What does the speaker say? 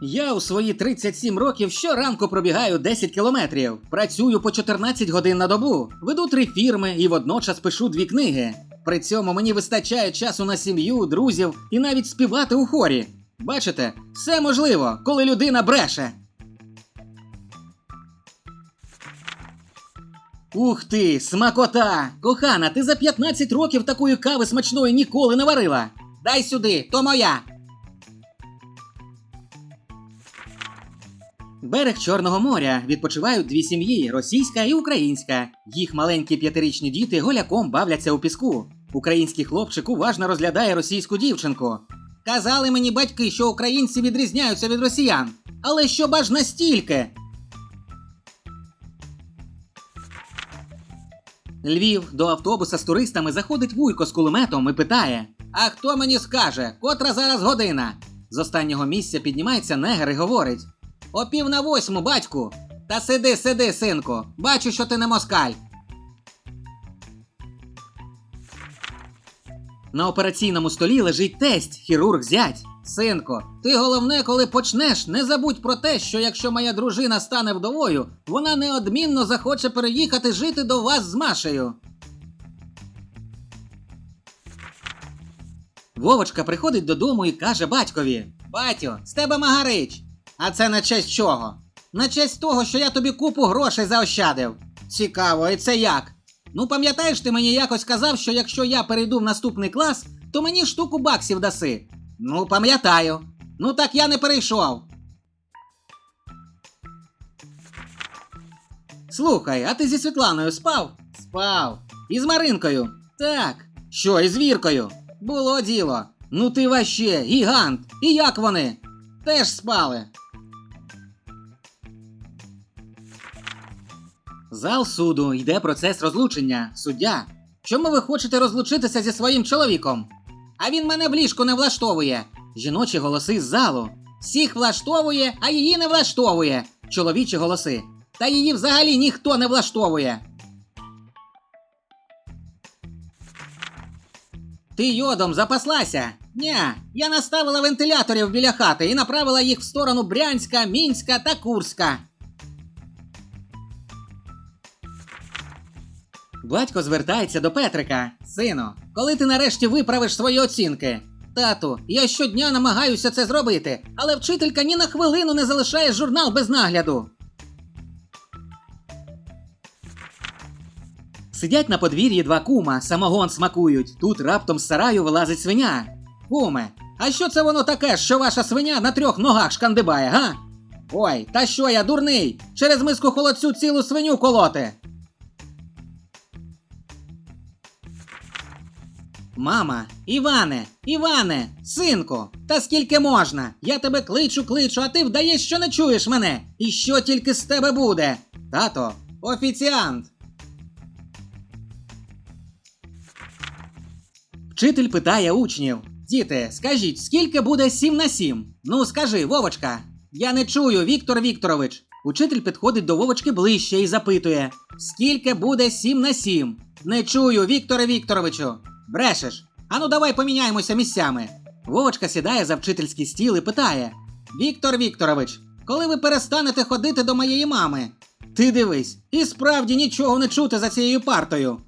Я у свої 37 років щоранку пробігаю 10 кілометрів, працюю по 14 годин на добу, веду три фірми і водночас пишу дві книги. При цьому мені вистачає часу на сім'ю, друзів і навіть співати у хорі. Бачите, все можливо, коли людина бреше. Ух ти, смакота! Кохана, ти за 15 років такої кави смачної ніколи не варила. Дай сюди, то моя. Берег Чорного моря відпочивають дві сім'ї російська і українська. Їх маленькі п'ятирічні діти голяком бавляться у піску. Український хлопчик уважно розглядає російську дівчинку. Казали мені батьки, що українці відрізняються від росіян. Але що б аж настільки? Львів до автобуса з туристами заходить вуйко з кулеметом і питає: А хто мені скаже, котра зараз година? З останнього місця піднімається негр і говорить: О пів на восьму, батьку. Та сиди, сиди, синку. Бачу, що ти не москаль. На операційному столі лежить тесть, хірург зять. Синко, ти головне, коли почнеш, не забудь про те, що якщо моя дружина стане вдовою, вона неодмінно захоче переїхати жити до вас з Машею. Вовочка приходить додому і каже батькові: Батю, з тебе магарич. А це на честь чого? На честь того, що я тобі купу грошей заощадив. Цікаво, і це як? Ну, пам'ятаєш, ти мені якось казав, що якщо я перейду в наступний клас, то мені штуку баксів даси. Ну, пам'ятаю. Ну так я не перейшов. Слухай, а ти зі Світланою спав? Спав. І з Маринкою? Так. Що, і з Віркою? Було діло. Ну ти ваще, гігант. І як вони? Теж спали. Зал суду йде процес розлучення. Суддя. Чому ви хочете розлучитися зі своїм чоловіком? А він мене в ліжку не влаштовує. Жіночі голоси з залу. Всіх влаштовує, а її не влаштовує. Чоловічі голоси. Та її взагалі ніхто не влаштовує. Ти йодом запаслася? Ня, я наставила вентиляторів біля хати і направила їх в сторону Брянська, Мінська та Курська. Батько звертається до Петрика. Сину, коли ти нарешті виправиш свої оцінки? Тату, я щодня намагаюся це зробити, але вчителька ні на хвилину не залишає журнал без нагляду. Сидять на подвір'ї два кума, самогон смакують. Тут раптом з сараю вилазить свиня. Куме, а що це воно таке, що ваша свиня на трьох ногах шкандибає, га? Ой, та що я дурний? Через миску холодцю цілу свиню колоти. Мама, Іване, Іване, синку, та скільки можна? Я тебе кличу, кличу, а ти вдаєш, що не чуєш мене. І що тільки з тебе буде? Тато, офіціант. Вчитель питає учнів: Діти, скажіть, скільки буде 7 на 7? Ну, скажи, Вовочка. Я не чую, Віктор Вікторович. Учитель підходить до Вовочки ближче і запитує: Скільки буде 7 на 7? Не чую, Вікторе Вікторовичу. Брешеш. Ану, давай поміняємося місцями. Вовочка сідає за вчительський стіл і питає: Віктор Вікторович, коли ви перестанете ходити до моєї мами? Ти дивись, і справді нічого не чути за цією партою.